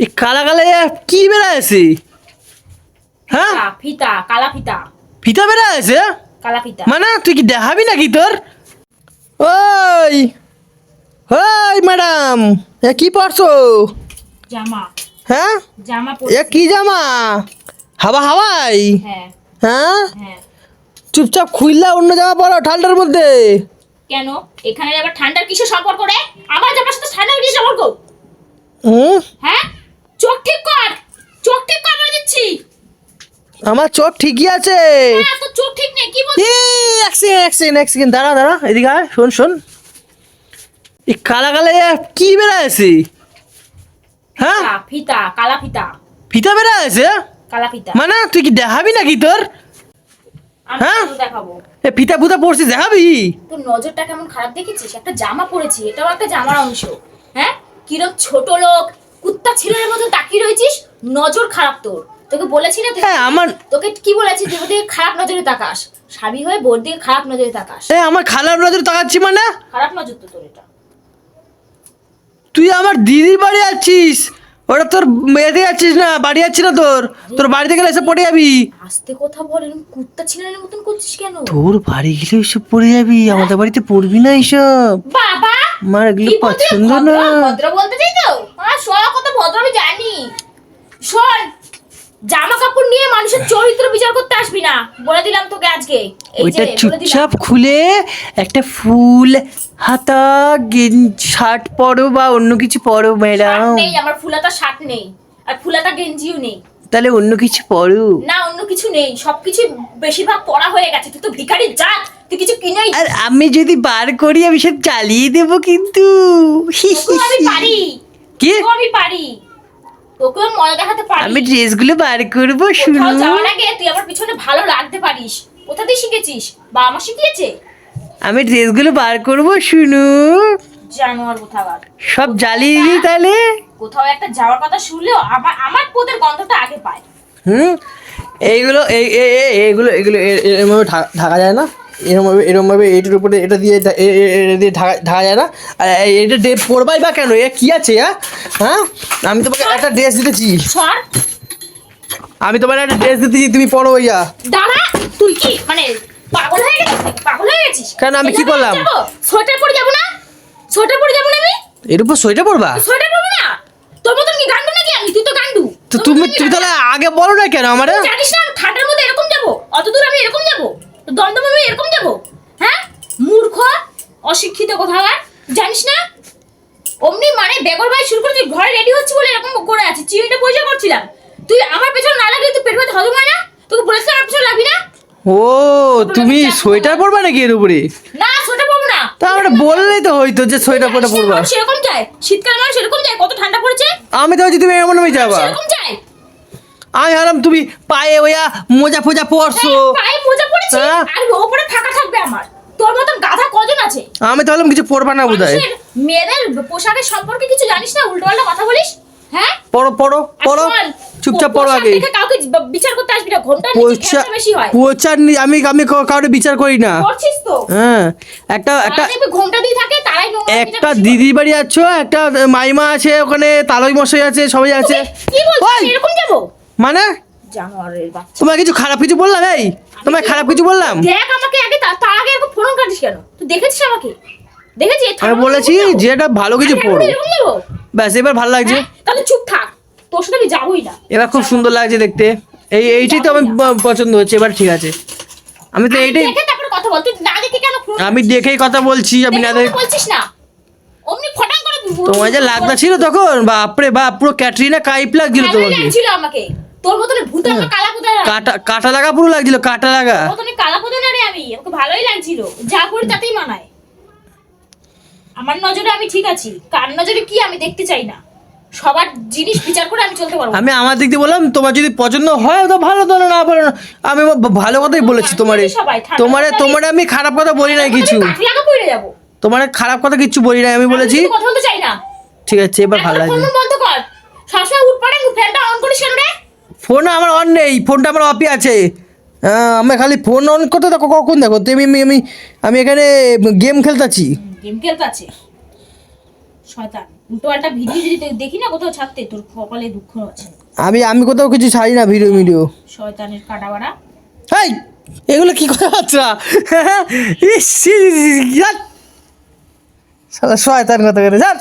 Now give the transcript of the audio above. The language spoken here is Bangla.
এই কালা কালা কি বেড়া আছে? হ্যাঁ? ফিতা, কালা ফিতা। ফিতা বেড়া আছে? কালা ফিতা। মানে তুই কি দেখাবি নাকি তোর? ওই ওই ম্যাডাম এ কি পরছো? জামা। হ্যাঁ? জামা এ কি জামা? হাওয়া হাওয়াই? হ্যাঁ। হ্যাঁ? হ্যাঁ। চুপচাপ খুললা অন্য জামা পরো ঠান্ডার মধ্যে। কেন? এখানে আবার ঠান্ডার কিসের সম্পর্ক রে? আমার জামার সাথে ঠান্ডার কিসের সম্পর্ক? হুম? হ্যাঁ চোখ ঠিক কর চোখ ঠিক কর বলে দিচ্ছি আমার চোখ ঠিকই আছে। চোখ ঠিক নেই কি বল এক সেকেন্ড এক সেকেন্ড এক সেকেন্ড দাঁড়া দাঁড়া এদিকে আয় শোন শোন। এই কালা কালা কি বেড়া আছে? হ্যাঁ? ফিতা কালা ফিতা। ফিতা বেড়া আছে? কালা ফিতা। মানে তুই কি দেখাবি নাকি তোর? হ্যাঁ? দেখাবো। এ ফিতা ফুতা পড়ছিস দেখাবি? তোর নজরটা কেমন খারাপ দেখেছিস একটা জামা পরেছি এটাও একটা জামার অংশ। হ্যাঁ? কিরম ছোট লোক কুত্তা ছেলের মতো তাকিয়ে রয়েছিস নজর খারাপ তোর। তোকে বলেছি না তুই- হ্যাঁ আমার তোকে কি বলেছি? তুই ওর দিকে খারাপ নজরে তাকাস। স্বামী হয়ে বোর দিকে খারাপ নজরে তাকাস। এ আমার খালার নজরে তাকাচ্ছি মানে? খারাপ নজর তো তোর এটা। তুই আমার দিদির বাড়ি আছিস। ওটা তোর মেয়েতে যাচ্ছিস না বাড়ি যাচ্ছি না তোর? তোর বাড়িতে গেলে এসে পড়ে যাবি। আস্তে কথা বল এরকম কুত্তা ছেলের মতন করছিস কেন? তোর বাড়ি গেলে এসব পড়ে যাবি আমাদের বাড়িতে পড়বি না এইসব বাবা! আমার এগুলো? পছন্দ না। ভদ্র- বলতে চাই তো? আমার সব কত ভদ্র আমি জানি। শোন জামা কাপড় নিয়ে মানুষের চরিত্র বিচার করতে আসবি না। বলে দিলাম তোকে আজকে। ওইটা চুপচাপ খুলে একটা ফুল হাতা শার্ট পরো বা অন্য কিছু পরো ম্যাডাম। নেই আমার ফুলাতা শার্ট নেই। আর ফুলাতা গেঞ্জিও নেই। তাহলে অন্য কিছু পরো। না অন্য কিছু নেই। সবকিছু বেশিরভাগ পড়া হয়ে গেছে। তুই তো ভিখারি জাত। তুই কিছু কিনেই। আর আমি যদি বার করি আমি সব চালিয়ে দেবো কিন্তু। আমি পারি। কি? আমি পারি। তোকেও মজা দেখাতে পারি। আমি ড্রেসগুলো বার করব কোথাও যাওয়ার আগে তুই আমার পিছনে ভালো লাগতে পারিস। কোথা দিয়ে শিখেছিস? বা আমার শিখিয়েছে? আমি ড্রেসগুলো বার করব শুনু। জানোয়ার কোথাকার সব জ্বালিয়ে তাহলে? কোথাও একটা যাওয়ার কথা শুনলেও আমার আমার পোদের গন্ধটা আগে পায়। হুম? এইগুলো এই এগুলো এ- এ- এরমভাবে ঢাকা যায় না? এরমভাবে এরমভাবে এইটার উপরে এটা দিয়ে এটা দিয়ে ঢাকা ঢাকা যায় না। আর এটা ডে পরবাই বা কেন? এ কি আছে হ্যাঁ? হ্যাঁ? আমি তোমাকে একটা ড্রেস দিতেছি। আমি তোমার একটা ড্রেস দিতেছি তুমি পরো ইয়া দাঁড়া তুই কি? মানে পাগল হয়ে গেছিস? পাগল হয়ে গেছিস? কেন, আমি কি করলাম? যাব? সোয়েটার পরে যাব না? সোয়েটার পরে যাব না আমি? এর উপর সোয়েটার পরবা সোয়েটার পরবো না? তোর মতন কি গান্ডু নাকি আমি? তুই তো গান্ডু। তো তুমি তুমি তাহলে আগে বলো না কেন আমারে? জানিস না মধ্যে এরকম যাব? অত দূর আমি এরকম যাব? দমদম আমি এরকম যাব? হ্যাঁ? মূর্খ অশিক্ষিত কোথাকার জানিস না? অমনি মানে বেগর ভাই শুরু করে তুই ঘরে রেডি হচ্ছি বলে এরকম করে আছি। চিড়িটা পয়সা করছিলাম। তুই আমার পেছনে না লাগলে তুই পেট ব্যথা হজম হয় না? তোকে বলেছিলাম আমার পেছনে লাগবি না? ও তুমি সোয়েটার পরবা নাকি এর উপরে? না সোটা পাবো না। তা আমরা বললেই তো হইতো যে সোয়েটার পরে পরবা। সেরকম যায়। শীতকাল মানুষ এরকম যায় কত ঠান্ডা পড়েছে? আমি তো তুমি এমন ভাবে যাবা। সেরকম যায়। আমি ভাবলাম তুমি পায়ে ওয়া মোজা ফোজা পরছো। পায়ে হ্যাঁ। আর ফাঁকা থাকবে আমার। তোর মতন গাধা কজন আছে? আমি তো ভাবলাম কিছু পরবা না বোধ হয় মেয়েদের পোশাকের সম্পর্কে কিছু জানিস না? কথা বলিস? হ্যাঁ? পড়ো পড়ো পড়ো। চুপচাপ পড়ো আগে। কাউকে বিচার করতে আসবি না। ঘণ্টা বেশি হয়। পোচার আমি আমি কাউকে বিচার করি না। করছিস তো? হ্যাঁ। একটা একটা ঘণ্টা দিয়ে থাকে তারাই একটা দিদির বাড়ি আছো একটা মাইমা আছে ওখানে তালই মশাই আছে সবাই আছে। কি বলছিস? এরকম যাব? মানে? জানোয়ারের বাচ্চা। তোমার কিছু খারাপ কিছু বললাম? এই তোমার খারাপ কিছু বললাম? দেখ আমাকে আগে তার আগে এরকম ফোন কাটিস কেন? তুই দেখেছিস আমাকে? দেখেছিস আমি বলেছি যাব? যেটা ভালো কিছু পড়ো ব্যাস এবার ভালো লাগছে। হ্যাঁ? তাহলে চুপ থাক। তোর সাথে আমি যাবোই না। এবার খুব সুন্দর লাগছে দেখতে। এই এইটাই তো আমি পছন্দ হচ্ছে এবার ঠিক আছে। আমি তো এইটাই দেখে তারপরে কথা বল। তুই না দেখে কেন ফোন আমি দেখেই কথা বলছি আমি না দেখে বলছিস না। অমনি ফটাং করে তোমার যে লাগদা ছিল তখন? বাপরে বাপ পুরো ক্যাটরিনা কাইপ লাগছিল তোমাকে লাগছিল আমাকে। তোর মতন ভূত হ্যাঁ। কালা কাটা কাটা লাগা পুরো লাগছিল কাটা লাগা। মতন কালা না রে আমি আমাকে ভালোই লাগছিল যা করি তাতেই মানায়। আমার নজরে আমি ঠিক আছি কার নজরে কি আমি দেখতে চাই না? সবার জিনিস বিচার করে আমি চলতে পারব আমি আমার দিক দিয়ে বললাম তোমার যদি পছন্দ হয় তো ভালো তো না ভালো না। আমি ভালো কথাই বলেছি তোমারে। তোমারে তোমারে আমি খারাপ কথা বলি নাই কিছু। তোমার খারাপ কথা কিছু বলি নাই আমি বলেছি। কথা বলতে চাই না। ঠিক আছে এবার ভালো লাগছে ফোন বন্ধ কর সবসময় উঠ পড়ে ফ্যানটা অন করিস কেন রে ফোন আমার অন নেই ফোনটা আমার অফই আছে হ্যাঁ, আমি খালি ফোন অন করতে দেখো কখন দেখো তুমি আমি আমি আমি এখানে গেম খেলতেছি গেম খেলতে আছে শয়তান উল্টো একটা ভিডিও যদি দেখি না কোথাও ছাড়তে তোর কপালে দুঃখ আছে আমি আমি কোথাও কিছু ছাড়ি না ভিডিও ভিডিও শয়তানের কাটাবাড়া এই এগুলো কি কথাবার্তা ইস, শয়তান কথা করে যান